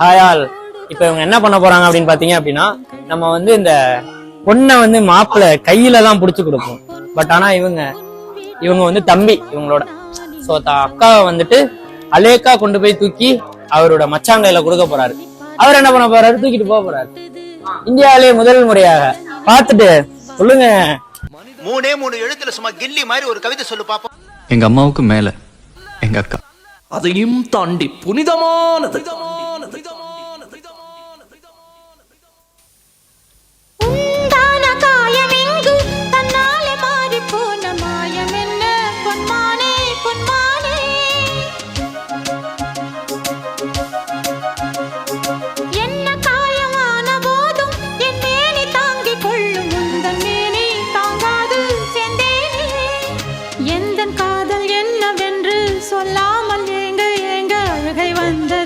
ஹாயால் இப்ப இவங்க என்ன பண்ண போறாங்க அப்படின்னு பாத்தீங்க அப்படின்னா நம்ம வந்து இந்த பொண்ணை வந்து மாப்பிள்ள கையில தான் புடிச்சு கொடுப்போம். பட் ஆனா இவங்க இவங்க வந்து தம்பி இவங்களோட. தான் அக்காவை வந்துட்டு அலேக்கா கொண்டு போய் தூக்கி அவரோட மச்சாங்கையில கொடுக்க போறாரு. அவர் என்ன பண்ண போறாரு? தூக்கிட்டு போக போறாரு. இந்தியாவிலே முதல் முறையாக. பார்த்துட்டு சொல்லுங்க. மூணே மூணு எழுத்துல சும்மா கில்லி மாதிரி ஒரு கவிதை சொல்லு பாப்போம். எங்க அம்மாவுக்கு மேல எங்க அக்கா. அதையும் தாண்டி புனிதமானது. எந்தன் காதல் என்னவென்